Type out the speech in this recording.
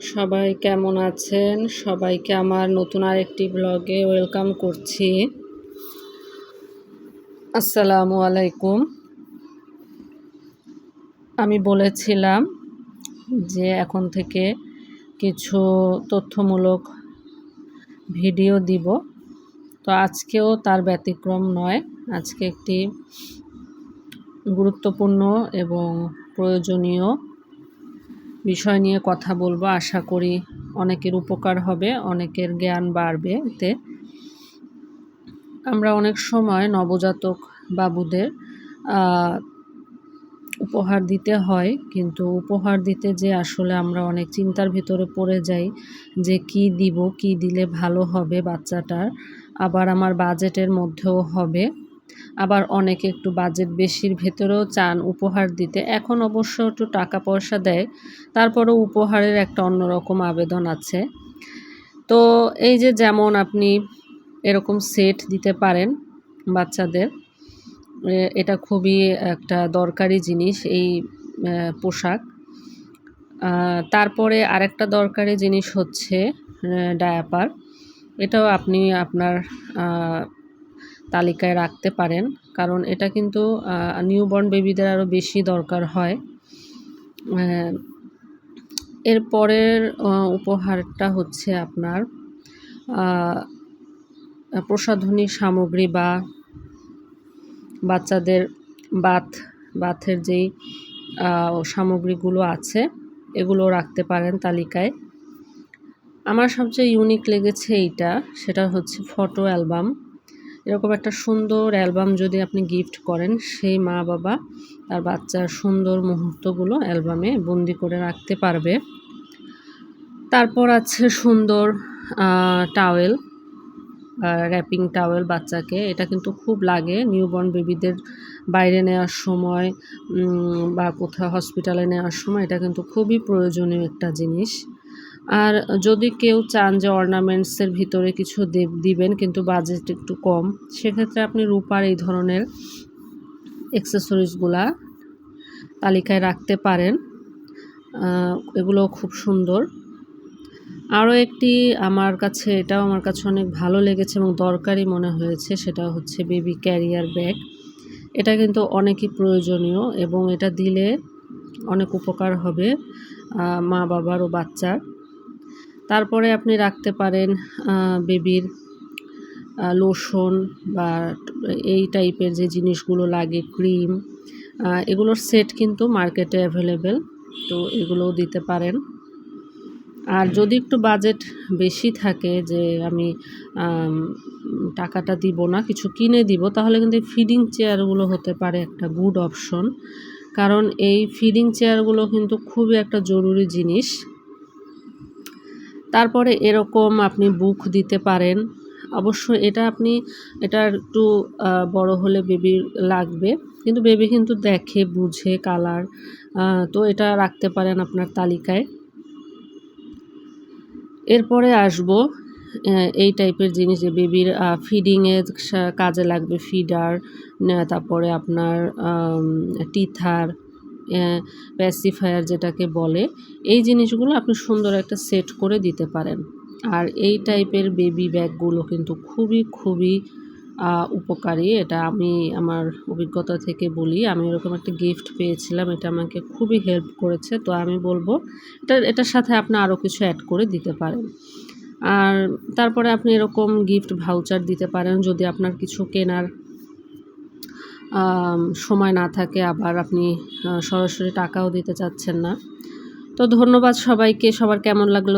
সবাই কেমন আছেন? সবাইকে আমার নতুন আরেকটি ব্লগে ওয়েলকাম করছি। আসসালামু আলাইকুম। আমি বলেছিলাম যে এখন থেকে কিছু তথ্যমূলক ভিডিও দিব। তো আজকেও তার ব্যতিক্রম নয়। আজকে একটি গুরুত্বপূর্ণ এবং প্রয়োজনীয় বিষয় নিয়ে কথা বলব, আশা করি অনেকের উপকার হবে, অনেকের জ্ঞান বাড়বে এতে। আমরা অনেক সময় নবজাতক বাবুদের উপহার দিতে হয়, কিন্তু উপহার দিতে যে আসলে আমরা অনেক চিন্তার ভিতরে পড়ে যাই যে কি দিব, কি দিলে ভালো হবে বাচ্চাটার। আবার আমার বাজেটের মধ্যেও হবে। আবার অনেকে একটু বাজেট বেশির ভেতরেও চান উপহার দিতে। এখন অবশ্য একটু টাকা পয়সা দেয়, তারপরেও উপহারের একটা অন্যরকম আবেদন আছে। তো এই যে যেমন আপনি এরকম সেট দিতে পারেন বাচ্চাদের এটা খুবই একটা দরকারি জিনিস এই পোশাক। তারপরে আরেকটা দরকারি জিনিস হচ্ছে ডায়াপার। এটাও আপনি আপনার তালিকায় রাখতে পারেন, কারণ এটা কিন্তু নিউবর্ন বেবিদের আরও বেশি দরকার হয়। এর পরের উপহারটা হচ্ছে আপনার প্রসাধনী সামগ্রী বা বাচ্চাদের বাথ বাথের যেই সামগ্রীগুলো আছে, এগুলো রাখতে পারেন তালিকায়। আমার সবচেয়ে ইউনিক লেগেছে এইটা, সেটা হচ্ছে ফটো অ্যালবাম এরকম একটা সুন্দর অ্যালবাম যদি আপনি গিফট করেন, সেই মা বাবা তার বাচ্চার সুন্দর মুহূর্তগুলো অ্যালবামে বন্দি করে রাখতে পারবে। তারপর আছে সুন্দর টাওয়েল র্যাপিং টাওয়েল বাচ্চাকে। এটা কিন্তু খুব লাগে নিউবর্ন বেবিদের বাইরে নেওয়ার সময় বা কোথাও হসপিটালে নেওয়ার সময়। এটা কিন্তু খুবই প্রয়োজনীয় একটা জিনিস। আর যদি কেউ চান যে অর্নামেন্টসের ভিতরে কিছু দিবেন, কিন্তু বাজেট একটু কম, সেক্ষেত্রে আপনি রূপার এই ধরনের এক্সেসরিজগুলা তালিকায় রাখতে পারেন। এগুলো খুব সুন্দর। আরও একটি আমার কাছে, এটাও আমার কাছে অনেক ভালো লেগেছে এবং দরকারি মনে হয়েছে, সেটা হচ্ছে বেবি ক্যারিয়ার ব্যাগ এটা কিন্তু অনেকই প্রয়োজনীয় এবং এটা দিলে অনেক উপকার হবে মা বাবার ও বাচ্চার। তারপরে আপনি রাখতে পারেন বেবির লোশন বা এই টাইপের যে জিনিসগুলো লাগে, ক্রিম এগুলোর সেট কিন্তু মার্কেটে অ্যাভেলেবেল, তো এগুলোও দিতে পারেন। আর যদি একটু বাজেট বেশি থাকে যে আমি টাকাটা দিব না, কিছু কিনে দিব, তাহলে কিন্তু ফিডিং চেয়ারগুলো হতে পারে একটা গুড অপশন। কারণ এই ফিডিং চেয়ারগুলো কিন্তু খুবই একটা জরুরি জিনিস। তারপরে এরকম আপনি বুক দিতে পারেন। অবশ্য এটা আপনি, এটা একটু বড় হলে বেবির লাগবে। কিন্তু বেবি কিন্তু দেখে, বুঝে কালার তো এটা রাখতে পারেন আপনার তালিকায়। এরপরে আসব এই টাইপের জিনিস যে বেবির ফিডিংয়ে কাজে লাগবে ফিডার তারপরে আপনার টিথার প্যাসিফায়ার যেটাকে বলে, এই জিনিসগুলো আপনি সুন্দর একটা সেট করে দিতে পারেন। আর এই টাইপের বেবি ব্যাগগুলো কিন্তু খুবই খুবই উপকারী। এটা আমি আমার অভিজ্ঞতা থেকে বলি, আমি এরকম একটা গিফট পেয়েছিলাম, এটা আমাকে খুবই হেল্প করেছে। তো আমি বলব, এটা, এটার সাথে আপনি আরও কিছু অ্যাড করে দিতে পারেন। আর তারপরে আপনি এরকম গিফট ভাউচার দিতে পারেন, যদি আপনার কিছু কেনার সময় না থাকে, আবার আপনি সরাসরি টাকাও দিতে চাচ্ছেন না। তো ধন্যবাদ সবাইকে। সবার কেমন লাগল